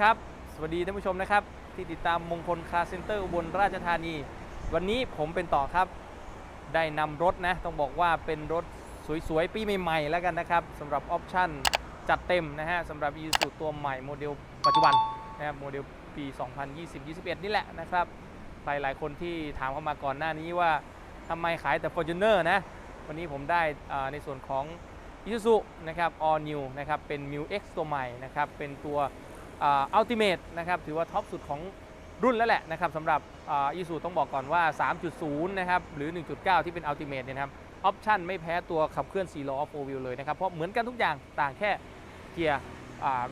ครับ สวัสดีท่านผู้ชมนะครับ ที่ติดตามมงคลคาร์เซ็นเตอร์อุบลราชธานี วันนี้ผมเป็นต่อครับ ได้นำรถนะ ต้องบอกว่าเป็นรถสวยๆ ปีใหม่ๆ แล้วกันนะครับสำหรับออปชั่นจัดเต็มนะฮะสำหรับ i s u ตัวใหม่โมเดลปัจจุบันนะครับโมเดลปี 2020-21 นี่แหละนะครับใครหลายคนที่ถามเข้ามาก่อนหน้านี้ว่าทำไมขายแต่ Fortuner นะ วันนี้ผมได้ในส่วนของ Isuzu นะครับ All New นะครับเป็น Mu X ตัวใหม่นะครับเป็นตัว อ่า Ultimate นะครับถือว่าท็อปสุดของรุ่นแล้วแหละนะครับสำหรับอ่า Isuzu ต้องบอกก่อนว่า 3.0 นะครับหรือ 1.9 ที่เป็น Ultimate เนี่ยครับออปชันไม่แพ้ตัวขับเคลื่อน4ล้อ4 wheel เลยนะครับ เพราะเหมือนกันทุกอย่างต่างแค่เกียร์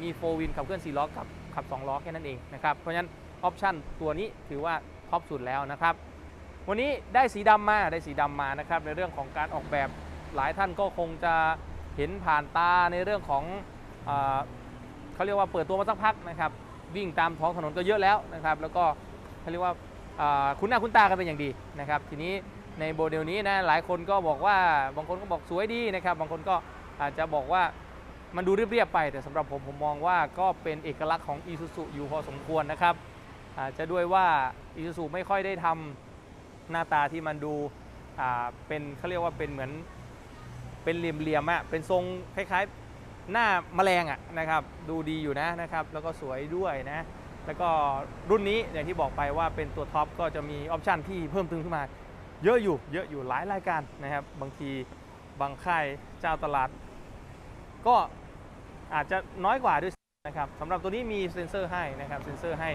มี4 wheel ขับเคลื่อน4ล้อกับขับ 2 ล้อแค่นั้นเองนะครับ เพราะฉะนั้นออปชันตัวนี้ถือว่าท็อปสุดแล้วนะครับ วันนี้ได้สีดำมาได้สีดำมานะครับในเรื่องของการออกแบบหลายท่านก็คงจะเห็นผ่านตาในเรื่องของ เขาเรียกว่าเปิดตัวมาสักพักนะครับ วิ่งตามท้องถนนก็เยอะแล้วนะครับ แล้วก็เขาเรียกว่าคุ้นหน้าคุ้นตากันเป็นอย่างดีนะครับ ทีนี้ในโมเดลนี้นะหลายคนก็บอกว่าบางคนก็บอกสวยดีนะครับ บางคนก็อาจจะบอกว่ามันดูเรียบๆไป แต่สำหรับผมผมมองว่าก็เป็นเอกลักษณ์ของ i s u z u อยู่พอสมควรนะครับอาจจะด้วยว่า i s u z u ไม่ค่อยได้ทำหน้าตาที่มันดูเป็นเขาเรียกว่าเป็นเหมือนเป็นเหลี่ยมๆอะเป็นทรงคล้ายๆ หน้าแมลงอะนะครับ ดูดีอยู่นะนะครับ แล้วก็สวยด้วยนะ แล้วก็รุ่นนี้อย่างที่บอกไปว่าเป็นตัวท็อปก็จะมีออปชันที่เพิ่มเติมขึ้นมา เยอะอยู่เยอะอยู่หลายรายการนะครับ บางทีบางค่ายเจ้าตลาด ก็อาจจะน้อยกว่าด้วยนะครับสำหรับตัวนี้มีเซ็นเซอร์ให้นะครับเซ็นเซอร์ให้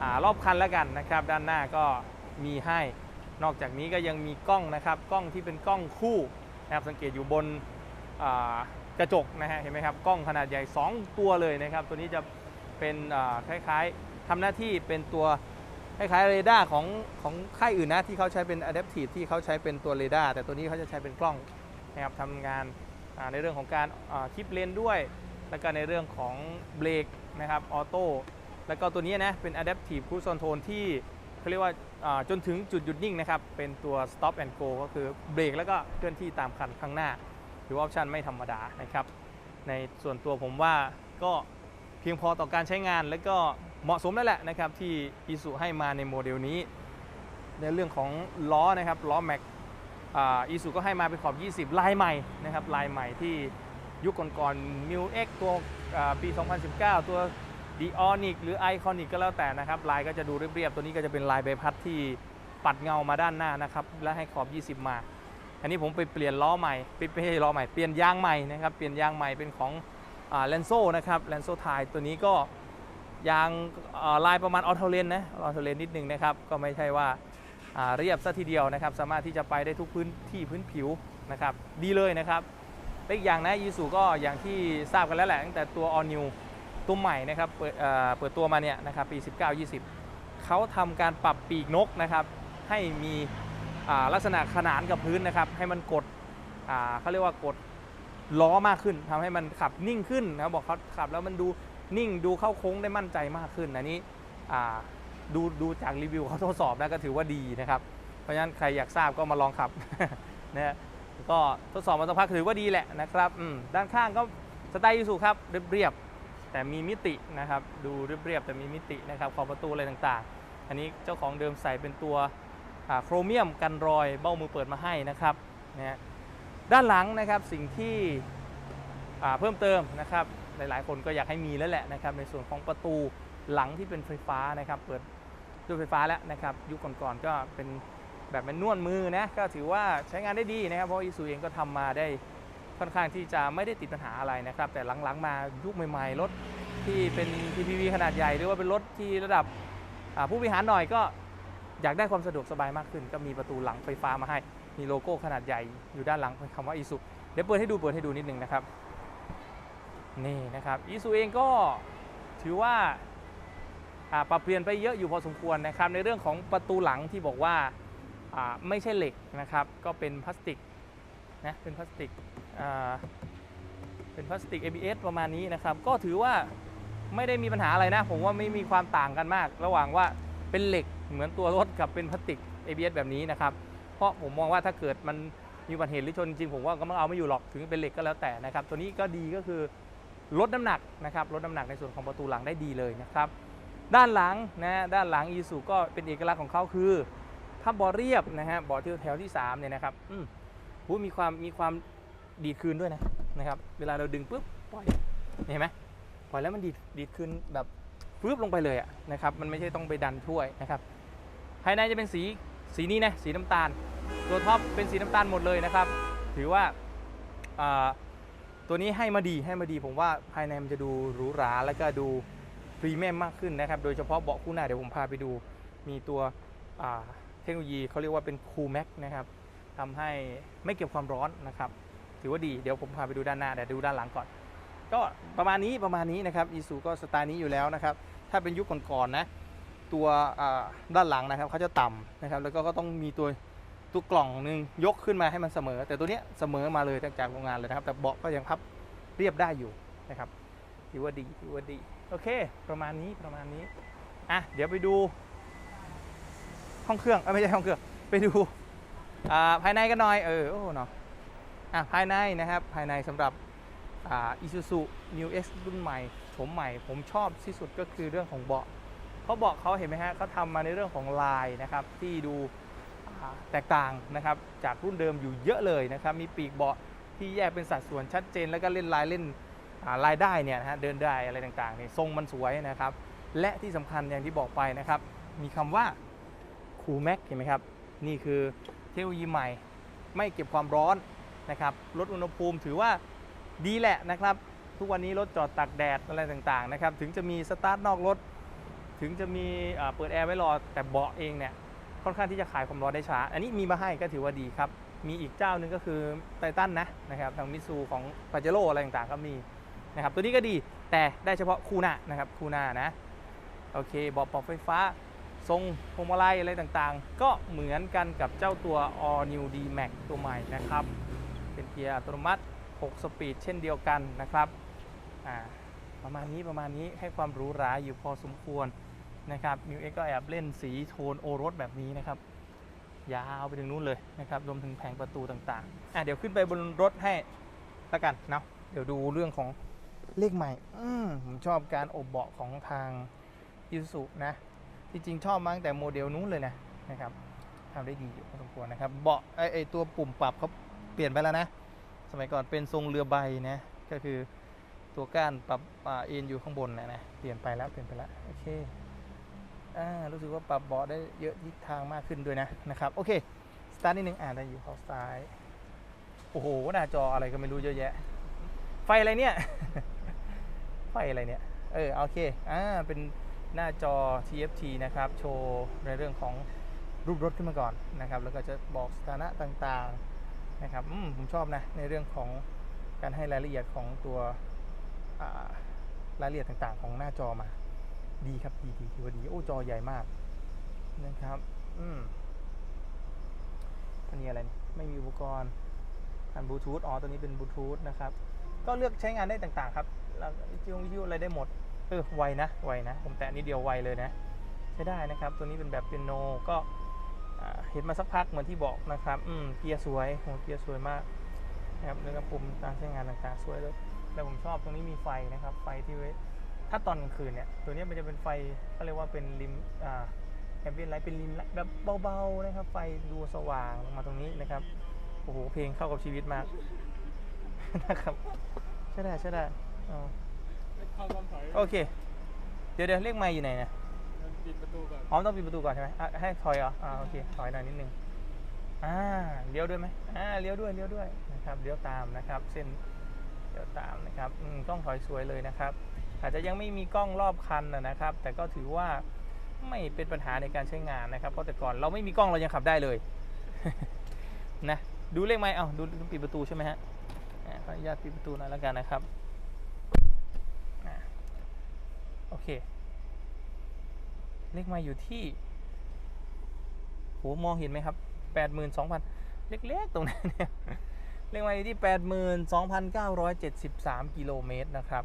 อรอบคันแล้วกันนะครับ ด้านหน้าก็มีให้ นอกจากนี้ก็ยังมีกล้องนะครับ กล้องที่เป็นกล้องคู่นะครับสังเกตอยู่บนอ กระจกนะฮะเห็นไหมครับกล้องขนาดใหญ่ 2 ตัวเลยนะครับ ตัวนี้จะเป็นคล้ายๆทำหน้าที่เป็นตัวคล้ายๆเรดาร์ของของค่ายอื่นนะที่เขาใช้เป็น Adaptive ที่เขาใช้เป็นตัวเรดาร์แต่ตัวนี้เขาจะใช้เป็นกล้องนะครับทำงานในเรื่องของการคลิปเลนด้วย แล้วก็ในเรื่องของเบรกนะครับออโต้แล้วก็ตัวนี้นะเป็น Adaptive Cruise Control ที่เขาเรียกว่าอ่าจนถึงจุดหยุดนิ่งนะครับเป็นตัว Stop and Go ก็คือเบรกแล้วก็เคลื่อนที่ตามคันข้างหน้า หรือว่าออปชันไม่ธรรมดานะครับ ในส่วนตัวผมว่าก็เพียงพอต่อการใช้งาน แล้วก็เหมาะสมแล้วแหละนะครับ ที่ i s u ให้มาในโมเดลนี้ ในเรื่องของล้อนะครับล้อแม็กอีซูก็ให้มาเป็นขอบ 20 ลายใหม่นะครับลายใหม่ที่ยุคก่อนๆ New X ตัวปี 2019 ตัว d i o n i c หรือ Iconic ก็แล้วแต่นะครับ ลายก็จะดูเรียบๆ ตัวนี้ก็จะเป็นลายใบพัดที่ปัดเงามาด้านหน้านะครับ และให้ขอบ 20 มา อันนี้ผมไปเปลี่ยนล้อใหม่ไม่ไม่ใช่ล้อใหม่เปลี่ยนยางใหม่นะครับเปลี่ยนยางใหม่เป็นของแลนโซนะครับแลนโซไทยตัวนี้ก็ยางลายประมาณออโตเลนนะออโตเลนนิดนึงนะครับก็ไม่ใช่ว่าเรียบซะทีเดียวนะครับ สามารถที่จะไปได้ทุกพื้นที่พื้นผิวนะครับ ดีเลยนะครับและอีกอย่างนะยูสุก็อย่างที่ทราบกันแล้วแหละตั้งแต่ตัว All New ตัวใหม่นะครับเปิดเเปิดตัวมาเนี่ยนะครับปี 19-20 เขาทำการปรับปีกนกนะครับให้มี ลักษณะขนานกับพื้นนะครับ ให้มันกดเขาเรียกว่ากดล้อมากขึ้นทำให้มันขับนิ่งขึ้นนะครับบอกเขาขับแล้วมันดูนิ่งดูเข้าโค้งได้มั่นใจมากขึ้นอันนี้ดูดูจากรีวิวเขาทดสอบนะก็ถือว่าดีนะครับ เพราะฉะนั้นใครอยากทราบก็มาลองขับนะก็ทดสอบมาสักพักถือว่าดีแหละนะครับด้านข้างก็สไตล์ยูสุครับเรียบๆแต่มีมิตินะครับ ดูเรียบๆแต่มีมิตินะครับขอบประตูอะไรต่างๆ อันนี้เจ้าของเดิมใส่เป็นตัว โครเมียมกันรอยเบ้ามือเปิดมาให้นะครับนะด้านหลังนะครับสิ่งที่เพิ่มเติมนะครับหลายๆ คนก็อยากให้มีแล้วแหละนะครับในส่วนของประตูหลังที่เป็นไฟฟ้านะครับเปิดด้วยไฟฟ้าแล้วนะครับยุคก่อนๆก็เป็นแบบเป็นนวดมือนะก็ถือว่าใช้งานได้ดีนะครับเพราะอีซูเองก็ทำมาได้ค่อนข้างที่จะไม่ได้ติดปัญหาอะไรนะครับ แต่หลังๆมายุคใหม่ๆรถที่เป็น PPV ขนาดใหญ่ หรือว่าเป็นรถที่ระดับผู้บริหารหน่อยก็ อยากได้ความสะดวกสบายมากขึ้น ก็มีประตูหลังไฟฟ้ามาให้ มีโลโก้ขนาดใหญ่อยู่ด้านหลังเป็นคำว่าอีซูเดี๋ยวเปิดให้ดูเปิดให้ดูนิดนึงนะครับ นี่นะครับอีซูเองก็ถือว่าปรับเปลี่ยนไปเยอะอยู่พอสมควรนะครับ ในเรื่องของประตูหลังที่บอกว่าไม่ใช่เหล็กนะครับ ก็เป็นพลาสติกนะเป็นพลาสติกเป็นพลาสติก ABS ประมาณนี้นะครับ ก็ถือว่าไม่ได้มีปัญหาอะไรนะ ผมว่าไม่มีความต่างกันมาก ระหว่างว่า เป็นเหล็กเหมือนตัวรถกับเป็นพลาสติก ABS แบบนี้นะครับ เพราะผมมองว่าถ้าเกิดมันมีอุบัติเหตุหรือชนจริงผมว่าก็ไม่เอาไม่อยู่หรอกถึงเป็นเหล็กก็แล้วแต่นะครับ ตัวนี้ก็ดีก็คือลดน้ำหนักนะครับลดน้ำหนักในส่วนของประตูหลังได้ดีเลยนะครับ ด้านหลังนะด้านหลังอีซูก็เป็นเอกลักษณ์ของเขาคือถ้าเบาะเรียบนะฮะเบาะที่แถวที่3เนี่ยนะครับอืมหูมีความมีความดีดคืนด้วยนะนะครับ เวลาเราดึงปุ๊บปล่อยเห็นไหมปล่อยแล้วมันดีดดีดคืนแบบ ปึ๊บลงไปเลยอะนะครับ มันไม่ใช่ต้องไปดันถ้วยนะครับ ภายในจะเป็นสีสีนี้นะสีน้ำตาล ตัวท็อปเป็นสีน้ำตาลหมดเลยนะครับ ถือว่าาตัวนี้ให้มาดีให้มาดี ผมว่าภายในมันจะดูหรูหราแล้วก็ดูพรีเมียมมากขึ้นนะครับ โดยเฉพาะเบาะคู่หน้าเดี๋ยวผมพาไปดู มีตัวเทคโนโลยีเขาเรียกว่าเป็นคูลแม็กนะครับทำให้ไม่เก็บความร้อนนะครับ ถือว่าดีเดี๋ยวผมพาไปดูด้านหน้าเดี๋ยวดูด้านหลังก่อน ก็ประมาณนี้ประมาณนี้นะครับอีซูก็สไตล์นี้อยู่แล้วนะครับ ถ้าเป็นยุคก่อนๆนะตัวด้านหลังนะครับเขาจะต่ำนะครับแล้วก็ก็ต้องมีตัวตัวกล่องหนึ่งยกขึ้นมาให้มันเสมอ แต่ตัวเนี้ยเสมอมาเลยจากโรงงานเลยนะครับ แต่เบาะก็ยังพับเรียบได้อยู่นะครับถือว่าดีถือว่าดีโอเค ประมาณนี้ประมาณนี้อะเดี๋ยวไปดู ห้องเครื่องอไม่ใช่ห้องเครื่องไปดูอ่าภายในกันหน่อยเออโอ้เนาะอะภายในนะครับภายในสำหรับอ่า Isuzu New X รุ่นใหม่ ฉมใหม่ ผมชอบที่สุดก็คือเรื่องของเบาะเขาบอกเขาเห็นไหมฮะเขาทำมาในเรื่องของลายนะครับที่ดูแตกต่างนะครับจากรุ่นเดิมอยู่เยอะเลยนะครับมีปีกเบาะที่แยกเป็นสัดส่วนชัดเจน แล้วก็เล่นลายเล่นลายได้เนี่ยนะฮะเดินได้อะไรต่างๆเนี่ยทรงมันสวยนะครับ และที่สำคัญอย่างที่บอกไปนะครับ มีคำว่าคูแม็กเห็นไหมครับ นี่คือเทคโนโลยีใหม่ ไม่เก็บความร้อนนะครับลดอุณหภูมิถือว่าดีแหละนะครับ ทุกวันนี้รถจอดตากแดดอะไรต่างๆนะครับ ถึงจะมีสตาร์ทนอกรถ ถึงจะมีเปิดแอร์ไว้รอ แต่เบาะเองเนี่ยค่อนข้างที่จะขายความร้อนได้ช้า อันนี้มีมาให้ก็ถือว่าดีครับ มีอีกเจ้าหนึ่งก็คือไททันนะนะครับ ทางมิตซูของปาเจโร่อะไรต่างๆก็มีนะครับ ตัวนี้ก็ดีแต่ได้เฉพาะคู่หน้านะครับ คู่หน้านะ โอเคเบาะปรับไฟฟ้า ทรงพวงมาลัยอะไรต่างๆ ก็เหมือนกันกับเจ้าตัว All New D Max ตัวใหม่นะครับ เป็นเกียร์อัตโนมัติ 6 สปีดเช่นเดียวกันนะครับ อ่าประมาณนี้ประมาณนี้ให้ความหรูหราอยู่พอสมควรนะครับมิวเอ็กก็แอบเล่นสีโทนโอรสแบบนี้นะครับ ยาวไปถึงนู้นเลยนะครับรวมถึงแผงประตูต่างๆอะเดี๋ยวขึ้นไปบนรถให้ละกันเนาะเดี๋ยวดูเรื่องของเลขใหม่อืมผมชอบการอบเบาะของทางยูสุนะ จริงๆชอบมาตั้งแต่โมเดลนู้นเลยนะนะครับทำได้ดีอยู่พอสมควรนะครับเบาะไอไอตัวปุ่มปรับเขาเปลี่ยนไปแล้วนะ สมัยก่อนเป็นทรงเรือใบนะก็คือ ตัวก้านปรับเอ็นอยู่ข้างบนนะนะเปลี่ยนไปแล้วเปลี่ยนไปแล้วโอเคอ่ารู้สึกว่าปรับเบาะได้เยอะทิศทางมากขึ้นด้วยนะนะครับโอเคสตาร์ทนิดนึงอ่านได้อยู่เข้าซ้ายโอ้โหหน้าจออะไรก็ไม่รู้เยอะแยะ ไฟอะไรเนี่ย ไฟอะไรเนี่ยเออโอเคอ่าเป็นหน้าจอ TFT นะครับ โชว์ในเรื่องของรูปรถขึ้นมาก่อนนะครับ แล้วก็จะบอกสถานะต่างๆนะครับอืมผมชอบนะในเรื่องของการให้รายละเอียดของตัว รายละเอียดต่างๆ ของหน้าจอมา ดีครับดีดีถือว่าดีโอ้จอใหญ่มากนะครับ อืมอันนี้อะไรไม่มีอุปกรณ์ผ่านบลูทูธอ๋อตัวนี้เป็นบลูทูธนะครับ ก็เลือกใช้งานได้ต่างๆ ครับแล้ววิวิทยุอะไรได้หมดเออไวนะไวนะผมแตะนิดเดียวไวเลยนะใช้ได้นะครับ ตัวนี้เป็นแบบเปียโนก็เห็นมาสักพักเหมือนที่บอกนะครับ อืมเกียร์สวยโหเกียร์สวยมากนะครับแล้วก็ปุ่มการใช้งานต่างๆ สวยเลย แล้วผมชอบตรงนี้มีไฟนะครับ ไฟที่ไว้ถ้าตอนกลางคืนเนี่ย ตัวเนี้ยมันจะเป็นไฟเขาเรียกว่าเป็นริมอ่าแอมเบียนไลท์เป็นริมไลท์แบบเบาๆนะครับ ไฟดูสว่างลงมาตรงนี้นะครับ โอ้โห เพลงเข้ากับชีวิตมากนะครับใช่ได้ใช่ได้อ๋อเข้าความถอยโอเค เดี๋ยวเดี๋ยวเลขไม้อยู่ไหนเนี่ยปิดประตูก่อนอ๋อต้องปิดประตูก่อนใช่ไหมอะให้ถอยเหรออ่าโอเคถอยหน่อยนิดนึงอ่าเลี้ยวด้วยไหมอ่าเลี้ยวด้วยเลี้ยวด้วยนะครับเลี้ยวตามนะครับ เส้น เลี้ยวตามนะครับกล้องถอยสวยเลยนะครับ อาจจะยังไม่มีกล้องรอบคันนะครับ แต่ก็ถือว่าไม่เป็นปัญหาในการใช้งานนะครับ เพราะแต่ก่อนเราไม่มีกล้องเรายังขับได้เลยนะดูเลขไหมเอาดูปิดประตูใช่ไหมฮะขออนุญาตปิดประตูหน่อยแล้วกันนะครับโอเค เลขไมาอยู่ที่โหมองเห็นไหมครับแปดหมื่นสองพันเล็กๆ ตรงนั้นเนี่ย เลขไมาอยู่ที่แปดหมื่นสองพันเก้าร้อยเจ็ดสิบสามกิโลเมตรนะครับ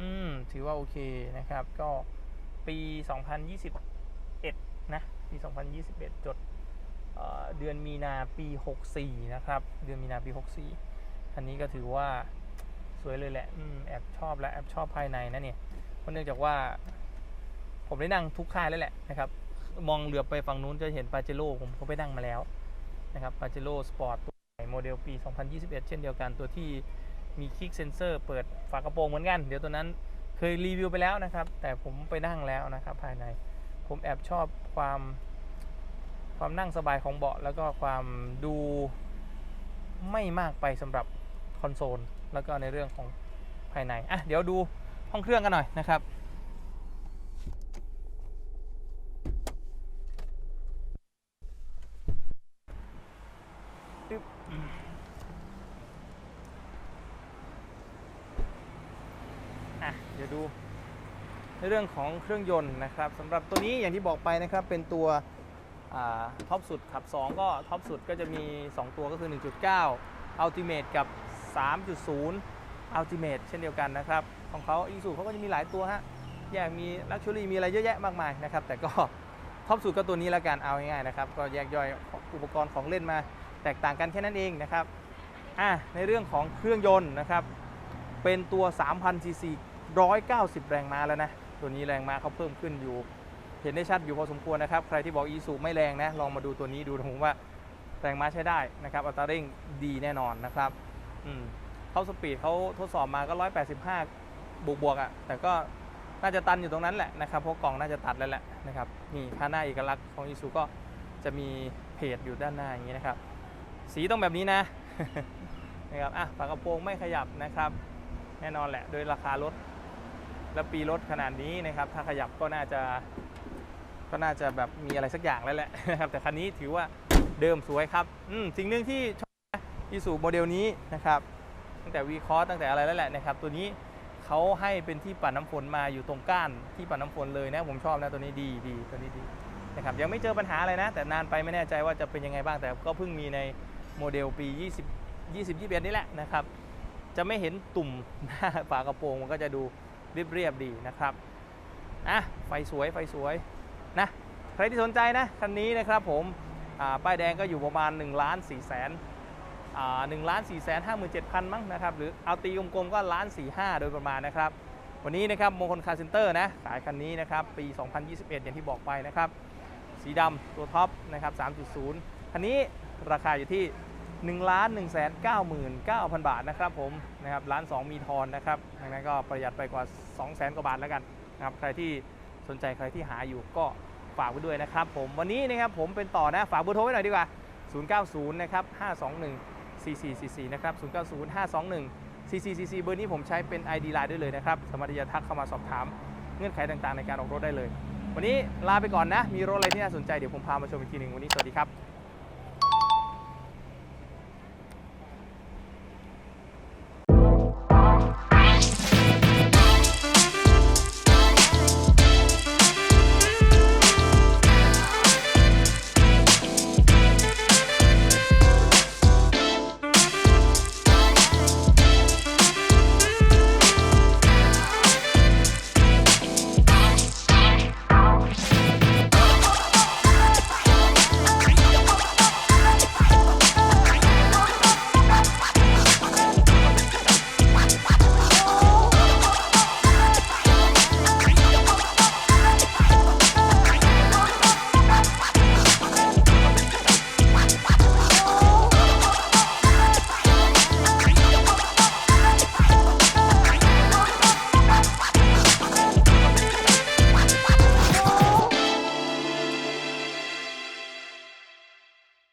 อืม ถือว่าโอเคนะครับ ก็ปี 2021 นะ ปี 2021 จดเอ่อเดือนมีนาปี 64 นะครับ เดือนมีนาปี 64อันนี้ก็ถือว่าสวยเลยแหละ อืม แอบชอบและแอบชอบภายในนะเนี่ย เพราะเนื่องจากว่า ผมได้นั่งทุกค่ายแล้วแหละนะครับ มองเหลือบไปฝั่งนู้นจะเห็นปาเจโร่ผมก็ไปนั่งมาแล้วนะครับปาเจโร่สปอร์ต โมเดลปี 2021 เช่นเดียวกันตัวที่มีคลิกเซนเซอร์เปิดฝากระโปรงเหมือนกัน เดี๋ยวตัวนั้นเคยรีวิวไปแล้วนะครับ แต่ผมไปนั่งแล้วนะครับภายใน ผมแอบชอบความความนั่งสบายของเบาะ แล้วก็ความดูไม่มากไปสำหรับคอนโซล แล้วก็ในเรื่องของภายใน อะ เดี๋ยวดูห้องเครื่องกันหน่อยนะครับปึ๊บอะ เดี๋ยวดูในเรื่องของเครื่องยนต์นะครับสำหรับตัวนี้อย่างที่บอกไปนะครับเป็นตัวท็อปสุดขับ 2 ก็ท็อปสุดก็จะมี 2 ตัวก็คือ 1.9 Ultimate กับ 3.0 Ultimate เช่นเดียวกันนะครับ ของเขาอีซูเขาก็จะมีหลายตัวฮะแยกมี Luxury มีอะไรเยอะแยะมากมายนะครับ แต่ก็ท็อปสุดก็ตัวนี้ล้วกันเอาง่ายๆนะครับ ก็แยกย่อยอุปกรณ์ของเล่นมาแตกต่างกันแค่นั้นเองนะครับอะในเรื่องของเครื่องยนต์นะครับ เป็นตัว 3,000ซีซี 190 แรงม้าแล้วนะ ตัวนี้แรงม้าเขาเพิ่มขึ้นอยู่ เห็นได้ชัดอยู่พอสมควรนะครับ ใครที่บอกอีซูไม่แรงนะ ลองมาดูตัวนี้ดูผมว่าแรงม้าใช้ได้นะครับ อัตราเร่งดีแน่นอนนะครับอืมเขาสปีดเขาทดสอบมาก็ 185 บวกบวกอะ่ะ แต่ก็น่าจะตันอยู่ตรงนั้นแหละนะครับ เพราะกล่องน่าจะตัดแล้วแหละนะครับ นี่ข้าหน้าเอกลักษณ์ของอีซูก็จะมีเพจอยู่ด้านหน้าอย่างนี้นะครับ สีต้องแบบนี้นะนะครับ อะ ฝากระโปรงไม่ขยับนะครับ แน่นอนแหละ โดยราคารถ และปีรถขนาดนี้นะครับ ถ้าขยับก็น่าจะ ก็น่าจะแบบมีอะไรสักอย่างแล้วแหละนะครับ แต่คันนี้ถือว่าเดิมสวยครับอืมสิ่งหนึ่งที่ชอบอีสูโมเดลนี้นะครับตั้งแต่วีคอร์ตั้งแต่อะไรแล้วแหละนะครับ ตัวนี้เขาให้เป็นที่ปัดน้ำฝนมาอยู่ตรงก้านที่ปัดน้ำฝนเลยนะผมชอบนะตัวนี้ดีดีตัวนี้ดีนะครับยังไม่เจอปัญหาอะไรนะ แต่นานไปไม่แน่ใจว่าจะเป็นยังไงบ้างแต่ก็เพิ่งมีในโมเดลปี 20 20 21นี่แหละนะครับ จะไม่เห็นตุ่มหน้าฝากระโปรงมันก็จะดู เรียบๆดีนะครับอะไฟสวยไฟสวยนะใครที่สนใจนะคันนี้นะครับผมป้ายแดงก็อยู่ประมาณ1ล้าน4แสนอ่า1ล้าน4แสน57,000มั้งนะครับหรือเอาตีกลมๆก็ล้าน45โดยประมาณนะครับวันนี้นะครับมงคลคาร์เซ็นเตอร์นะขายคันนี้นะครับปี 2021 อย่างที่บอกไปนะครับสีดำตัวท็อปนะครับ3.0 คันนี้ราคาอยู่ที่ 1ล้าน1 9 9 0 0 0 บาทนะครับผมนะครับล้าน 2 มีทอนนะครับดังนั้นก็ประหยัดไปกว่า 2 0 0 0 0 0 กว่าบาทแล้วกันนะครับใครที่สนใจใครที่หาอยู่ก็ฝากไว้ด้วยนะครับผมวันนี้นะครับผมเป็นต่อนะฝากเบอร์โทรไว้หน่อยดีกว่า 090 นะครับ 521 4444 นะครับ 090 521 4444 เบอร์นี้ผมใช้เป็น ID Line ได้เลยนะครับ สามารถที่จะทักเข้ามาสอบถามเงื่อนไขต่างๆ ในการออกรถได้เลย วันนี้ลาไปก่อนนะ มีรถอะไรที่น่าสนใจ เดี๋ยวผมพามาชมอีกทีหนึ่งวันนี้ สวัสดีครับ